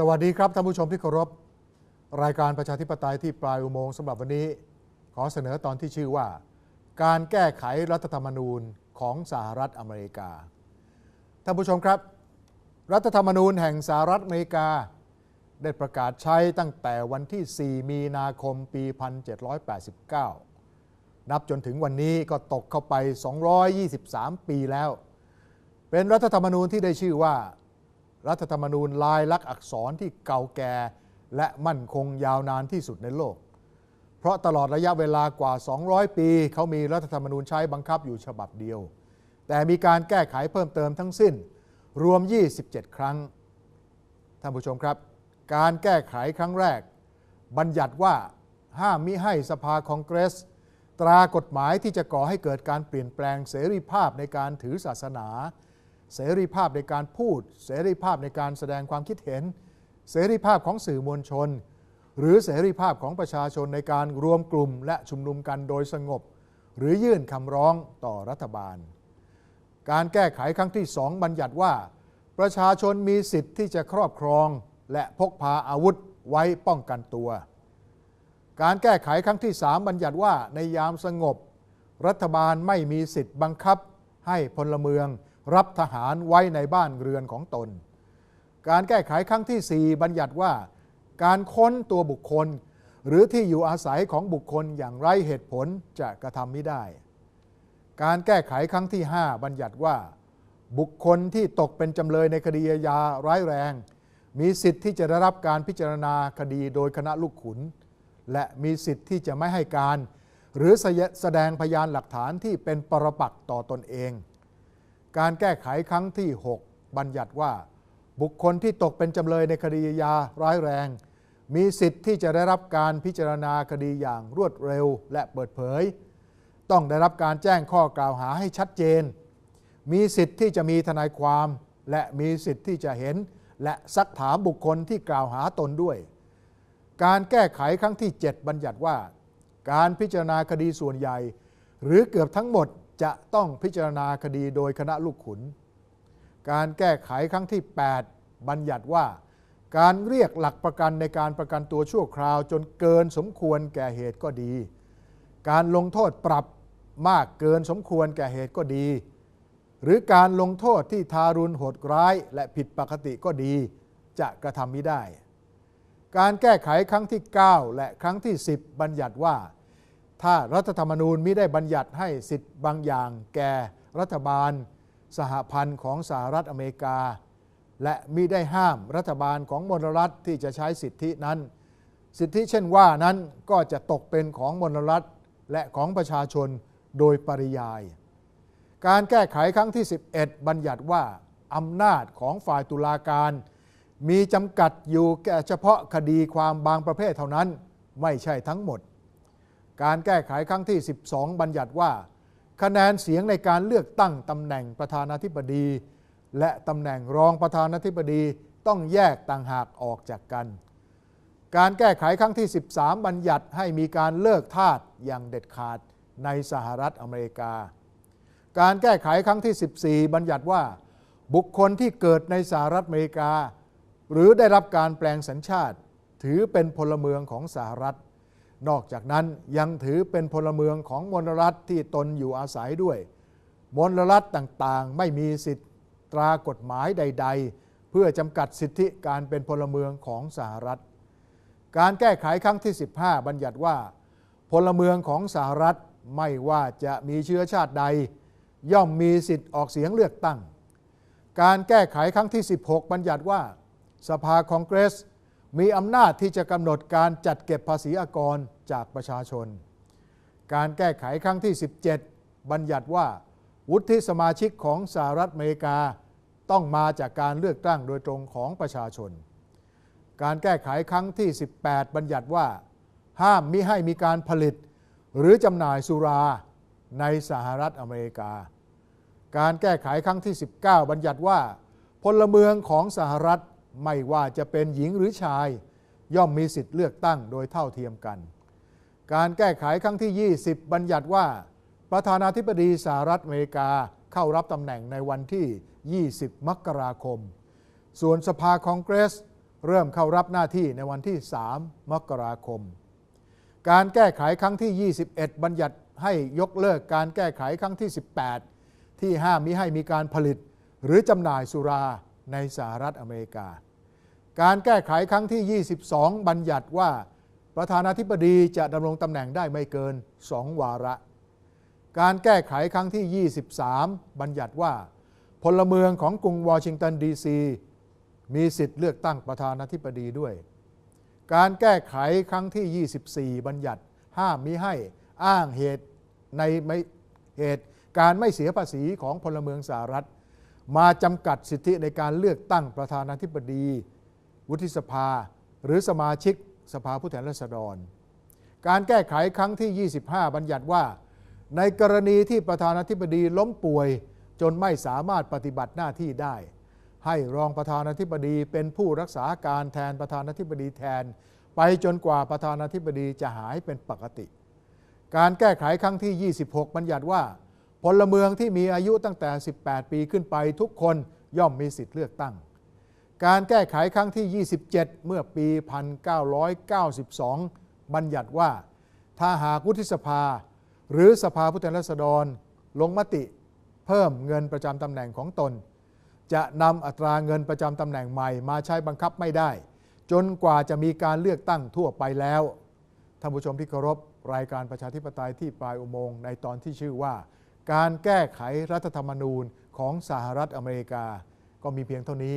สวัสดีครับท่านผู้ชมที่เคารพ รายการประชาธิปไตยที่ปลายอุโมงค์สำหรับวันนี้ ขอเสนอตอนที่ชื่อว่า การแก้ไขรัฐธรรมนูญของสหรัฐอเมริกา ท่านผู้ชมครับ รัฐธรรมนูญแห่งสหรัฐอเมริกา ได้ประกาศใช้ตั้งแต่วันที่ 4 มีนาคมปี 1789 นับจนถึงวันนี้ก็ตกเข้าไป 223 ปีแล้ว เป็นรัฐธรรมนูญที่ได้ชื่อว่า รัฐธรรมนูญลายลักษณ์อักษรที่เก่าแก่ และมั่นคงยาวนานที่สุดในโลก เพราะตลอดระยะเวลากว่า 200 ปี เขามีรัฐธรรมนูญใช้บังคับอยู่ฉบับเดียว แต่มีการแก้ไขเพิ่มเติมทั้งสิ้นรวม 27 ครั้ง ท่านผู้ชมครับ การแก้ไขครั้งแรก บัญญัติว่าห้ามมิให้สภาคองเกรส ตรากฎหมายที่จะก่อให้เกิดการเปลี่ยนแปลงเสรีภาพในการถือศาสนา เสรีภาพในการพูด เสรีภาพในการแสดงความคิดเห็น เสรีภาพของสื่อมวลชน หรือเสรีภาพของประชาชนในการรวมกลุ่มและชุมนุมกันโดยสงบ หรือยื่นคำร้องต่อรัฐบาล การแก้ไขครั้งที่สองบัญญัติว่า ประชาชนมีสิทธิ์ที่จะครอบครอง และพกพาอาวุธไว้ป้องกันตัว การแก้ไขครั้งที่สามบัญญัติว่าในยามสงบ รัฐบาลไม่มีสิทธิ์บังคับให้พลเมือง รับทหารไว้ในบ้านเรือนของตน การแก้ไขครั้งที่ 4 บัญญัติว่า การค้นตัวบุคคล หรือที่อยู่อาศัยของบุคคลอย่างไร้เหตุผลจะกระทำไม่ได้ การแก้ไขครั้งที่ 5 บัญญัติว่า บุคคลที่ตกเป็นจำเลยในคดีอาญาร้ายแรง มีสิทธิ์ที่จะได้รับการพิจารณาคดีโดยคณะลูกขุน และมีสิทธิ์ที่จะไม่ให้การ หรือแสดงพยานหลักฐานที่เป็นปรปักษ์ต่อตนเอง การแก้ไขครั้งที่ 6 บัญญัติว่า บุคคลที่ตกเป็นจำเลยในคดีอาญาร้ายแรง มีสิทธิ์ที่จะได้รับการพิจารณาคดีอย่างรวดเร็วและเปิดเผย ต้องได้รับการแจ้งข้อกล่าวหาให้ชัดเจน มีสิทธิ์ที่จะมีทนายความ และมีสิทธิ์ที่จะเห็น และซักถามบุคคลที่กล่าวหาตนด้วย การแก้ไขครั้งที่ 7 บัญญัติว่า การพิจารณาคดีส่วนใหญ่ หรือเกือบทั้งหมด จะต้องพิจารณาคดีโดยคณะลูกขุน การแก้ไขครั้งที่ 8 บัญญัติว่า การเรียกหลักประกันในการประกันตัวชั่วคราวจนเกินสมควรแก่เหตุก็ดี การลงโทษปรับมากเกินสมควรแก่เหตุก็ดี หรือการลงโทษที่ทารุณโหดร้ายและผิดปกติก็ดี จะกระทำไม่ได้ การแก้ไขครั้งที่ 9 และครั้งที่ 10 บัญญัติว่า ถ้ารัฐธรรมนูญมิได้บัญญัติให้สิทธิ์บางอย่างแก่รัฐบาล สหพันธ์ของสหรัฐอเมริกา และมิได้ห้ามรัฐบาลของมลรัฐที่จะใช้สิทธินั้น สิทธิเช่นว่านั้นก็จะตกเป็นของมลรัฐและของประชาชนโดยปริยาย การแก้ไขครั้งที่ 11 บัญญัติว่าอำนาจของฝ่ายตุลาการ มีจำกัดอยู่แก่เฉพาะคดีความบางประเภทเท่านั้น ไม่ใช่ทั้งหมด การแก้ไขครั้งที่ 12 บัญญัติว่า คะแนนเสียงในการเลือกตั้งตำแหน่งประธานาธิบดี และตำแหน่งรองประธานาธิบดีต้องแยกต่างหากออกจากกัน การแก้ไขครั้งที่ 13 บัญญัติให้มีการเลิกทาสอย่างเด็ดขาดในสหรัฐอเมริกา การแก้ไขครั้งที่ 14 บัญญัติว่า บุคคลที่เกิดในสหรัฐอเมริกา หรือได้รับการแปลงสัญชาติ ถือเป็นพลเมืองของสหรัฐ นอกจากนั้นยังถือเป็นพลเมืองของมลรัฐที่ตนอยู่อาศัยด้วยมลรัฐต่างๆ ไม่มีสิทธิตรากฎหมายใด ๆ เพื่อจำกัดสิทธิการเป็นพลเมืองของสหรัฐ การแก้ไขครั้งที่ 15 บัญญัติว่า พลเมืองของสหรัฐไม่ว่าจะมีเชื้อชาติใด ย่อมมีสิทธิ์ออกเสียงเลือกตั้ง การแก้ไขครั้งที่ 16 บัญญัติว่า สภาคองเกรส มีอำนาจที่จะกำหนดการจัดเก็บภาษีอากรจากประชาชน การแก้ไขครั้งที่ 17 บัญญัติว่า วุฒิสมาชิกของสหรัฐอเมริกาต้องมาจากการเลือกตั้งโดยตรงของประชาชน การแก้ไขครั้งที่ 18 บัญญัติว่า ห้ามมิให้มีการผลิต หรือจำหน่ายสุราในสหรัฐอเมริกา การแก้ไขครั้งที่ 19 บัญญัติว่า พลเมืองของสหรัฐ ไม่ว่าจะเป็นหญิงหรือชาย ย่อมมีสิทธิ์เลือกตั้งโดยเท่าเทียมกัน การแก้ไขครั้งที่ 20 บัญญัติว่า ประธานาธิบดีสหรัฐอเมริกาเข้ารับตำแหน่งในวันที่ 20 มกราคม ส่วนสภาคองเกรส เริ่มเข้ารับหน้าที่ในวันที่ 3 มกราคม การแก้ไขครั้งที่ 21 บัญญัติให้ยกเลิกการแก้ไขครั้งที่ 18 ที่ห้ามมิให้มีการผลิต หรือจำหน่ายสุราในสหรัฐอเมริกา การแก้ไขครั้งที่ 22 บัญญัติว่า ประธานาธิบดีจะดำรงตำแหน่งได้ไม่เกิน 2 วาระ การแก้ไขครั้งที่ 23 บัญญัติว่า พลเมืองของกรุงวอชิงตันดีซีมีสิทธิ์เลือกตั้งประธานาธิบดีด้วย การแก้ไขครั้งที่ 24 บัญญัติห้ามมิให้อ้างเหตุในไม่เหตุการไม่เสียภาษีของพลเมืองสหรัฐ มาจำกัดสิทธิในการเลือกตั้งประธานาธิบดี วุฒิสภา หรือสมาชิกสภาผู้แทนราษฎร การแก้ไขครั้งที่ 25 บัญญัติว่า ในกรณีที่ประธานาธิบดีล้มป่วย จนไม่สามารถปฏิบัติหน้าที่ได้ ให้รองประธานาธิบดีเป็นผู้รักษาการแทนประธานาธิบดีแทน ไปจนกว่าประธานาธิบดีจะหายเป็นปกติ การแก้ไขครั้งที่ 26 บัญญัติว่าพลเมืองที่มีอายุตั้งแต่ 18 ปีขึ้นไปทุกคนย่อมมีสิทธิเลือกตั้ง การแก้ไขครั้งที่ 27 เมื่อปี 1992 บัญญัติว่า ถ้าหากวุฒิสภา หรือสภาผู้แทนราษฎร ลงมติเพิ่มเงินประจำตำแหน่งของตน จะนำอัตราเงินประจำตำแหน่งใหม่มาใช้บังคับไม่ได้ จนกว่าจะมีการเลือกตั้งทั่วไปแล้วท่านผู้ชมที่เคารพรายการประชาธิปไตยที่ปลายอุโมงค์ในตอนที่ชื่อว่า การแก้ไขรัฐธรรมนูญของสหรัฐอเมริกา ก็มีเพียงเท่านี้